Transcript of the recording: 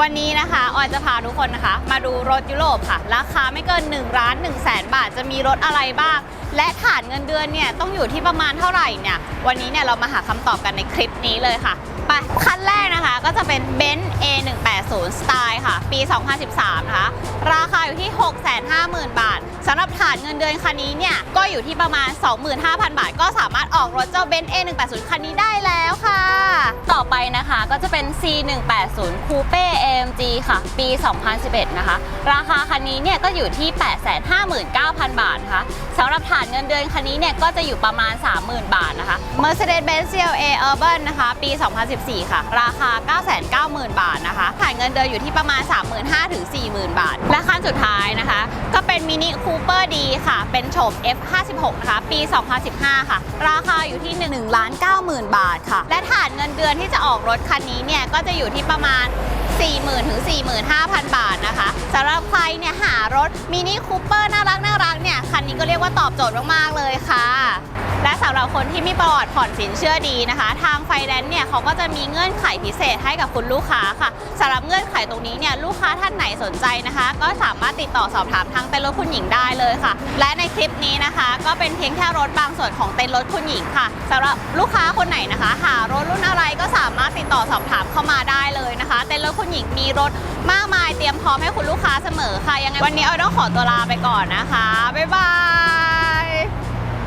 วันนี้นะคะออยจะพาทุกคนนะคะ มาดูรถยุโรปค่ะ ราคาไม่เกิน1ล้าน1แสนบาทจะมีรถอะไรบ้าง และฐานเงินเดือนเนี่ยต้องอยู่ที่ประมาณเท่าไหร่เนี่ย วันนี้เนี่ยเรามาหาคำตอบกันในคลิปนี้เลยค่ะไปคันแรกนะคะก็จะเป็น Benz A180 Style ค่ะ ปี 2013 นะคะ ราคาอยู่ที่ 650,000 บาทสำหรับฐานเงินเดือนคันนี้เนี่ยก็อยู่ที่ประมาณ 25,000 บาท ก็สามารถออกรถเจ้า Benz A180 คันนี้ได้แล้วค่ะต่อ ไปนะคะ ก็จะเป็น C180 Coupe AMG ค่ะ ปี 2011 นะคะ ราคาคันนี้เนี่ยก็อยู่ที่ 859,000 บาทนะคะสำหรับฐานเงินเดือนคันนี้เนี่ยก็จะอยู่ประมาณ 30,000 บาทนะคะ Mercedes-Benz CLA Urban นะคะ ปี 2014 ค่ะ ราคา 990,000 บาทนะคะฐานเงินเดือนอยู่ที่ประมาณ 35,000 ถึง 40,000 บาท และคันสุดท้ายนะคะก Cooper D ค่ะ เป็นโฉม F56 นะคะ ปี 2015 ค่ะ ราคาอยู่ที่ 1 ล้าน90,000 บาทค่ะ และฐานเงินเดือนที่จะออกรถคันนี้เนี่ย ก็จะอยู่ที่ประมาณ 40,000 ถึง 45,000 บาทนะคะสำหรับใครเนี่ยหารถมินิคูเปอร์น่ารักน่ารักเนี่ย คันนี้ก็เรียกว่าตอบโจทย์มาก ๆ เลยค่ะและ สำหรับคนที่มีประวัติผ่อนสินเชื่อดีนะคะ ทางไฟแนนซ์เนี่ยเขาก็จะมีเงื่อนไขพิเศษให้กับคุณลูกค้าค่ะสำหรับเงื่อนไขตรงนี้เนี่ยลูกค้าท่านไหนสนใจนะคะ ก็สามารถติดต่อสอบถามทางเต็นท์รถคุณหญิงได้เลยค่ะ และในคลิปนี้นะคะ ก็เป็นเพียงแค่รถบางส่วนของเต็นท์รถคุณหญิงค่ะสำหรับลูกค้าคนไหนนะคะ หารถรุ่นอะไรก็สามารถติดต่อสอบถามเข้ามาได้เลยนะคะ เต็นท์รถคุณหญิงมีรถมากมายเตรียมพร้อมให้คุณลูกค้าเสมอค่ะยังไงวันนี้ออยต้องขอตัวลาไปก่อนนะคะบ๊ายบาย